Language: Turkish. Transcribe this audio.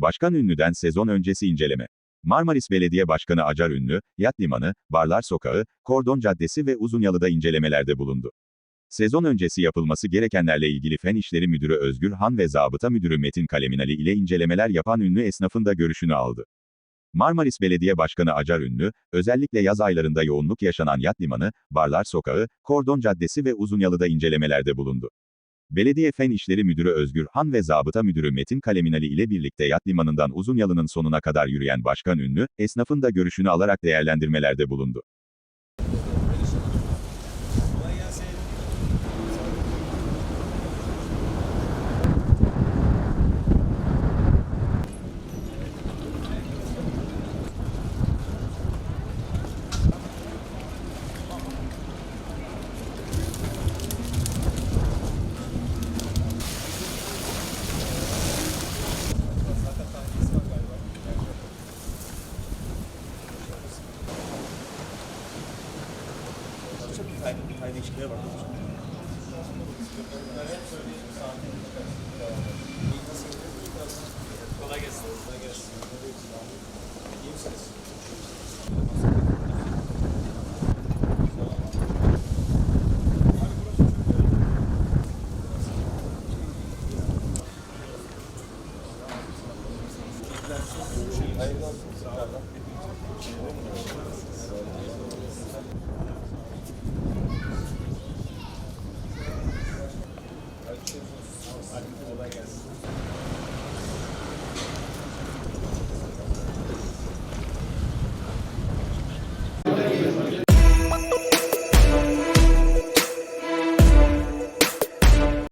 Başkan Ünlü'den sezon öncesi inceleme. Marmaris Belediye Başkanı Acar Ünlü, Yat Limanı, Barlar Sokağı, Kordon Caddesi ve Uzunyalı'da incelemelerde bulundu. Sezon öncesi yapılması gerekenlerle ilgili Fen İşleri Müdürü Özgür Han ve Zabıta Müdürü Metin Kaleminali ile incelemeler yapan ünlü esnafın da görüşünü aldı. Marmaris Belediye Başkanı Acar Ünlü, özellikle yaz aylarında yoğunluk yaşanan Yat Limanı, Barlar Sokağı, Kordon Caddesi ve Uzunyalı'da incelemelerde bulundu. Belediye Fen İşleri Müdürü Özgür Han ve Zabıta Müdürü Metin Kaleminali ile birlikte Yat Limanı'ndan Uzunyalı'nın sonuna kadar yürüyen Başkan Ünlü, esnafın da görüşünü alarak değerlendirmelerde bulundu. Aynı ilişkiler var. Kolay gelsin. Kolay gelsin. İyi misiniz? Hayırlı olsun. Tekrardan. Hadi kolay gelsin.